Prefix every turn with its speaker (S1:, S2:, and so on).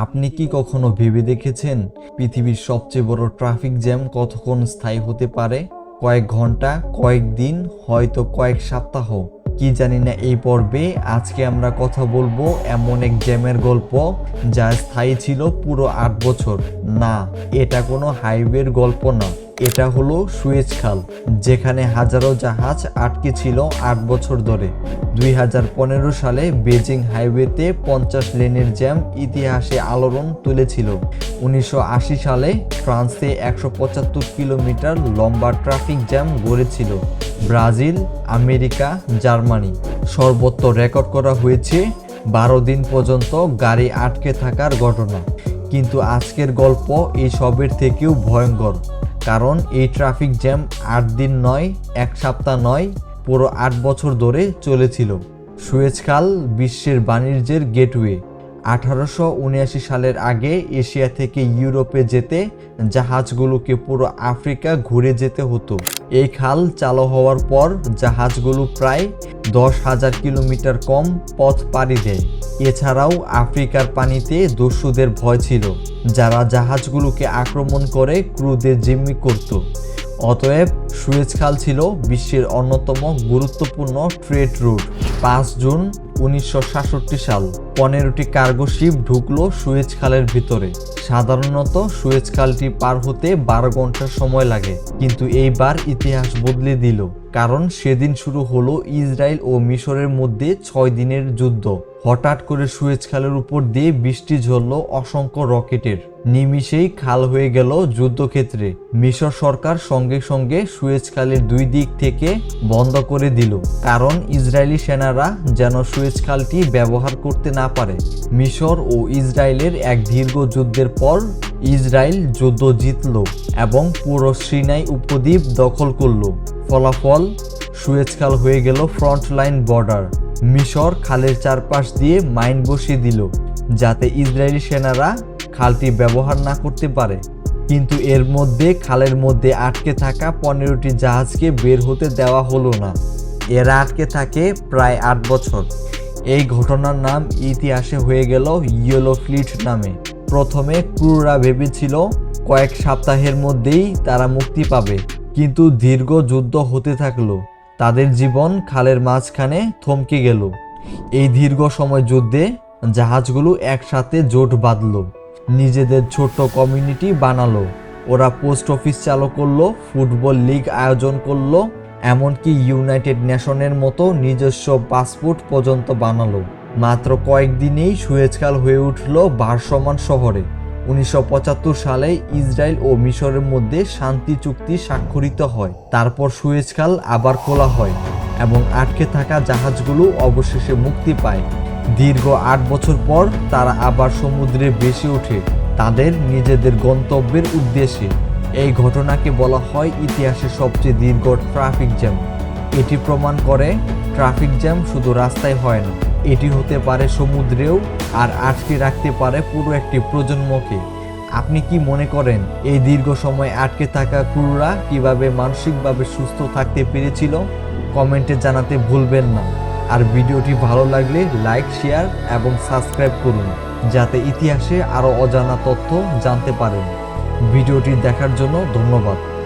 S1: আপনি কি কখনো ভেবে দেখেছেন পৃথিবীর সবচেয়ে বড় ট্রাফিক জ্যাম কতক্ষণ স্থায়ী হতে পারে? কয়েক ঘণ্টা, কয়েক দিন, হয়তো কয়েক সপ্তাহ। কি জানি না এই পর্বে আজকে আমরা কথা বলব এমন এক জ্যামের গল্প যা স্থায়ী ছিল পুরো আট বছর। না, এটা কোনো হাইওয়ের গল্প না। এটা হলো সুয়েজ খাল, যেখানে হাজারো জাহাজ আটকে ছিল আট বছর ধরে। দুই হাজার পনেরো সালে বেজিং হাইওয়েতে পঞ্চাশ লেনের জ্যাম ইতিহাসে আলোড়ন তুলেছিল। উনিশশো আশি সালে ফ্রান্সে একশো পঁচাত্তর কিলোমিটার লম্বা traffic jam গড়েছিল। Brazil, America, Germany. সর্বত্র রেকর্ড করা হয়েছে, বারো দিন পর্যন্ত গাড়ি আটকে থাকার ঘটনা। কিন্তু আজকের গল্প এই সবের থেকেও ভয়ঙ্কর। কারণ এই ট্রাফিক জ্যাম আট দিন নয়, এক সপ্তাহ নয়, পুরো আট বছর ধরে চলেছিল। সুয়েজ খাল বিশ্বের বাণিজ্যের গেটওয়ে। আঠারোশো উনআশি সালের আগে এশিয়া থেকে ইউরোপে যেতে জাহাজগুলোকে পুরো আফ্রিকা ঘুরে যেতে হতো। এই খাল চালু হওয়ার পর জাহাজগুলো প্রায় দশ হাজার কিলোমিটার কম পথ পাড়ি দেয়। এছাড়াও আফ্রিকার পানিতে দস্যুদের ভয় ছিল, যারা জাহাজগুলোকে আক্রমণ করে ক্রুদের জিম্মি করত। অতএব সুয়েজ খাল ছিল বিশ্বের অন্যতম গুরুত্বপূর্ণ ট্রেড রুট। পাঁচ জুন উনিশশো সাতষট্টি সাল পনেরোটি কার্গো শিপ ঢুকলো সুয়েজ খালের ভিতরে। সাধারণত সুয়েজ খালটি পার হতে বারো ঘণ্টা সময় লাগে, কিন্তু এইবার ইতিহাস বদলে দিল। কারণ সেদিন শুরু হলো ইসরায়েল ও মিশরের মধ্যে ছয় দিনের যুদ্ধ। হঠাৎ করে সুয়েজ খালের উপর দিয়ে বৃষ্টি ঝরল অসংখ্য রকেটের। নিমিষেই খাল হয়ে গেল যুদ্ধক্ষেত্রে। মিশর সরকার সঙ্গে সঙ্গে সুয়েজ খালের দুই দিক থেকে বন্ধ করে দিল। কারণ ইসরায়েলি সেনারা যেন সুয়েজ খালটি ব্যবহার করতে না পারে। মিশর ও ইসরায়েলের এক দীর্ঘ যুদ্ধের পর ইসরায়েল যুদ্ধ জিতল এবং পুরো সিনাই উপদ্বীপ দখল করল। ফলাফল সুয়েজ খাল হয়ে গেল ফ্রন্ট লাইন বর্ডার। মিশর খালের চারপাশ দিয়ে মাইন বসিয়ে দিল, যাতে ইসরায়েলি সেনারা খালটি ব্যবহার না করতে পারে। কিন্তু এর মধ্যে, খালের মধ্যে আটকে থাকা পনেরোটি জাহাজকে বের হতে দেওয়া হলো না। এরা আটকে থাকে প্রায় আট বছর। এই ঘটনার নাম ইতিহাসে হয়ে গেল ইয়েলো ফ্লিট নামে। প্রথমে ক্রুরা ভেবেছিল কয়েক সপ্তাহের মধ্যেই তারা মুক্তি পাবে। কিন্তু দীর্ঘ যুদ্ধ হতে থাকল। তাদের জীবন খালের মাঝখানে থমকে গেল। এই দীর্ঘ সময় যুদ্ধে জাহাজগুলো একসাথে জোট বাঁধল। নিজেদের ছোট্ট কমিউনিটি বানালো। ওরা পোস্ট অফিস চালু করল, ফুটবল লিগ আয়োজন করল, এমনকি ইউনাইটেড নেশনের মতো নিজস্ব পাসপোর্ট পর্যন্ত বানালো। মাত্র কয়েকদিনেই সুয়েজকাল হয়ে উঠল ভারসমান শহরে। উনিশশো পঁচাত্তর সালে ইসরায়েল ও মিশরের মধ্যে শান্তি চুক্তি স্বাক্ষরিত হয়। তারপর সুয়েজকাল আবার খোলা হয় এবং আটকে থাকা জাহাজগুলো অবশেষে মুক্তি পায়। দীর্ঘ আট বছর পর তারা আবার সমুদ্রে ভেসে ওঠে তাদের নিজেদের গন্তব্যের উদ্দেশ্যে। এই ঘটনাকে বলা হয় ইতিহাসের সবচেয়ে দীর্ঘ ট্রাফিক জ্যাম। এটি প্রমাণ করে ট্রাফিক জ্যাম শুধু রাস্তায় হয় না এটি হতে পারে সমুদ্রেও আর আটকে রাখতে পারে পুরো একটি প্রজন্মকে। আপনি কি মনে করেন এই দীর্ঘ সময় আটকে থাকা ক্রুরা কীভাবে মানসিকভাবে সুস্থ থাকতে পেরেছিল? কমেন্টে জানাতে ভুলবেন না। আর ভিডিওটি ভালো লাগলে লাইক, শেয়ার এবং সাবস্ক্রাইব করুন, যাতে ইতিহাসে আরও অজানা তথ্য জানতে পারেন। ভিডিওটি দেখার জন্য ধন্যবাদ।